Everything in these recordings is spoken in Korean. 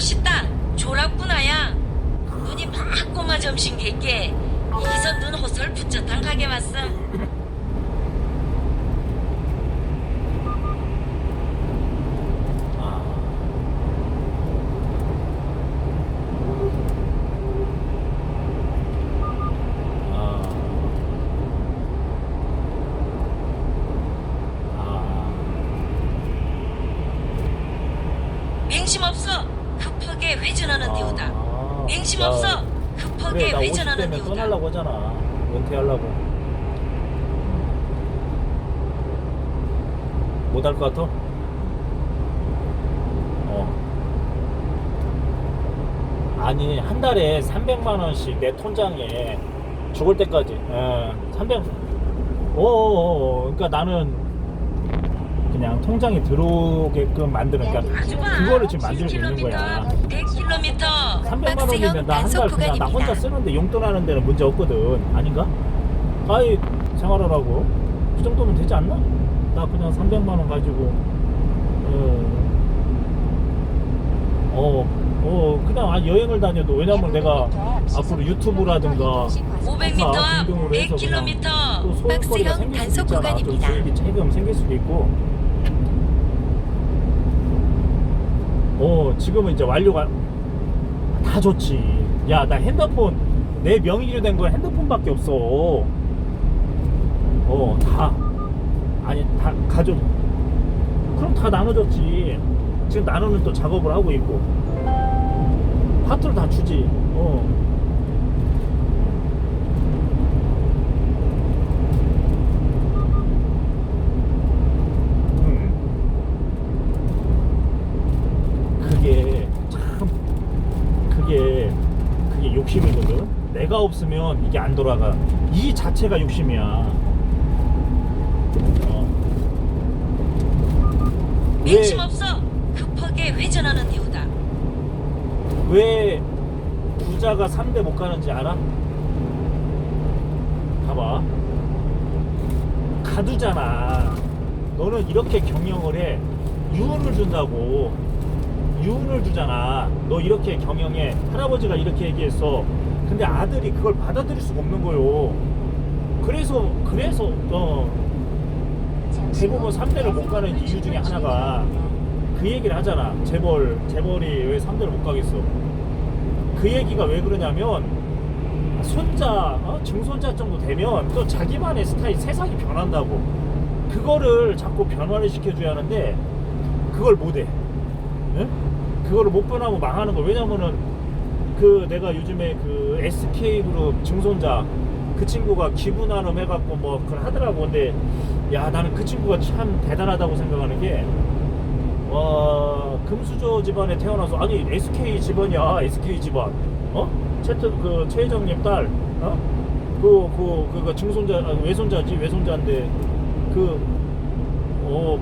싶다. 졸았구나야. 눈이 막 꼬마 점심 객게 이서 눈 호설 붙여탕 가게 왔음 아. 야, 없어. 급하게 그래, 나50 회전하는 디오다. 떠나려고 하잖아. 은퇴하려고. 못할 것 같아? 어. 아니, 한 달에 300만원씩 내 통장에 죽을 때까지. 예, 300. 어어어. 그러니까 나는 그냥 통장에 들어오게끔 만드는, 그러니까. 그거를 지금 만들고 있는 거야. 100km. 300만 원이면 나 한 달 그냥 나. 혼자 쓰는데 용돈 하는 데는 문제 없거든 아닌가? 아이 생활하라고 그 정도면 되지 않나? 나 그냥 300만 원 가지고 어, 어, 어 그냥 아, 여행을 다녀도 왜냐면 내가 앞으로 유튜브라든가 500m 앞 등등으로 해서 그냥 100km. 또 소일거리가 박스형 생길 수 있잖아 또 조금 생길 수도 있고 어 지금은 이제 완료가 다 좋지. 야 나 핸드폰 내 명의로 된거 핸드폰밖에 없어. 어 다. 아니 다 가져. 그럼 다 나눠줬지. 지금 나누는 또 작업을 하고 있고. 파트를 다 주지. 어 음. 그게 참 그게 그게 욕심이거든. 내가 없으면 이게 안 돌아가. 이 자체가 욕심이야. 어. 왜, 맹심 없어. 급하게 회전하는 디오다. 왜 부자가 3대 못 가는지 알아? 봐봐. 가두잖아. 너는 이렇게 경영을 해. 유언을 준다고. 유언을 주잖아. 너 이렇게 경영해. 할아버지가 이렇게 얘기했어. 근데 아들이 그걸 받아들일 수가 없는 거요. 그래서, 그래서, 어, 대부분 3대를 못 가는 이유 중에 하나가 그 얘기를 하잖아. 재벌, 재벌이 왜 3대를 못 가겠어. 그 얘기가 왜 그러냐면, 손자, 어? 증손자 정도 되면 또 자기만의 스타일, 세상이 변한다고. 그거를 자꾸 변화를 시켜줘야 하는데, 그걸 못해. 응? 그거를 못 변하고 망하는 거. 왜냐면은, 그 내가 요즘에 그 SK그룹 증손자, 그 친구가 기부 나눔 해갖고 뭐 그걸 하더라고. 근데, 야, 나는 그 친구가 참 대단하다고 생각하는 게, 와 금수저 집안에 태어나서 아니 SK 집안이야 SK 집안 어 채트 그 최회장님 딸 어 그그 그 그 증손자 아, 외손자지 외손자인데 그, 어,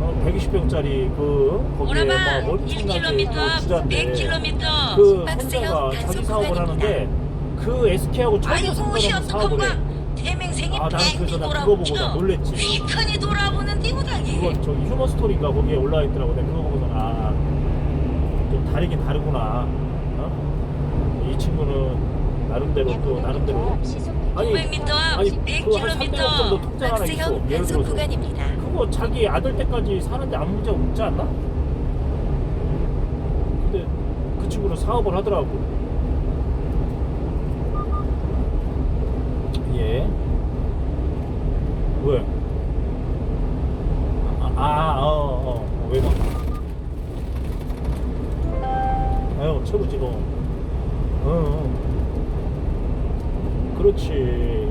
120평짜리 그 거기에 막 오라방 엄청나게 1km 그앞 주자인데 100km. 그 혼자가 단속 자기 사업을 구간입니다. 하는데 그 SK하고 아이고 상관없는 시험 사업을 해. 아, 나는 뺑 그래서 나 그거. 보고 나 놀랬지. 휘칸이 돌아보는 디오다기. 그거 저기 휴먼 스토리인가 거기에 올라와 있더라고. 내가 그거 보고서 아, 좀 다르긴 다르구나. 어? 이 친구는 나름대로 또 나름대로 아니 500m 앞 아니 그한 300억 정도 100km. 통장 하나 예를 단속 들어서 구간입니다. 그거 자기 아들 때까지 사는데 아무 문제 없지 않나? 근데 그 친구는 사업을 하더라고. 예. 왜? 아, 아, 어, 어, 왜 봐? 아유, 최고지, 너. 어, 어. 그렇지.